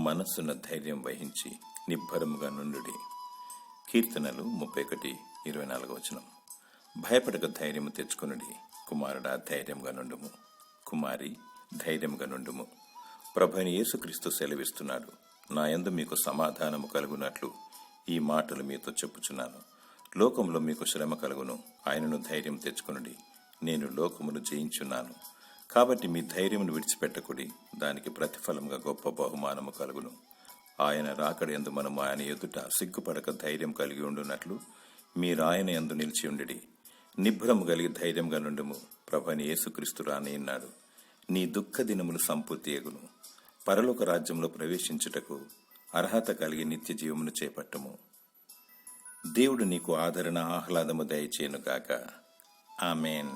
మనస్సున ధైర్యం వహించి నిబ్బరముగా నుండుడి. కీర్తనలు ముప్పై ఒకటి ఇరవై నాలుగు వచనం. భయపడక ధైర్యము తెచ్చుకునుడి. కుమారుడా ధైర్యంగా నుండుము. కుమారి ధైర్యంగా నుండుము. ప్రభుని యేసుక్రీస్తు సెలవిస్తున్నాడు. నా యందు మీకు సమాధానము కలుగునట్లు ఈ మాటలు మీతో చెప్పుచున్నాను. లోకంలో మీకు శ్రమ కలుగును. ఆయనను ధైర్యం తెచ్చుకునుడి. నేను లోకమును జయించున్నాను. కాబట్టి మీ ధైర్యమును విడిచిపెట్టకుడి. దానికి ప్రతిఫలంగా గొప్ప బహుమానము కలుగును. ఆయన రాకడ ఎందు మనము ఆయన ఎదుట సిగ్గుపడక ధైర్యం కలిగి ఉండునట్లు మీరు ఆయన ఎందు నిలిచి ఉండిడి. నిభ్రము కలిగి ధైర్యంగా నుండుము. ప్రభని యేసుక్రీస్తు రానిన్నాడు నీ దుఃఖ దినములు సంపూర్తి ఎగును. పరలోక రాజ్యంలో ప్రవేశించుటకు అర్హత కలిగి నిత్య జీవమును చేపట్టము. దేవుడు నీకు ఆదరణ ఆహ్లాదము దయచేయునుగాక ఆమెన్.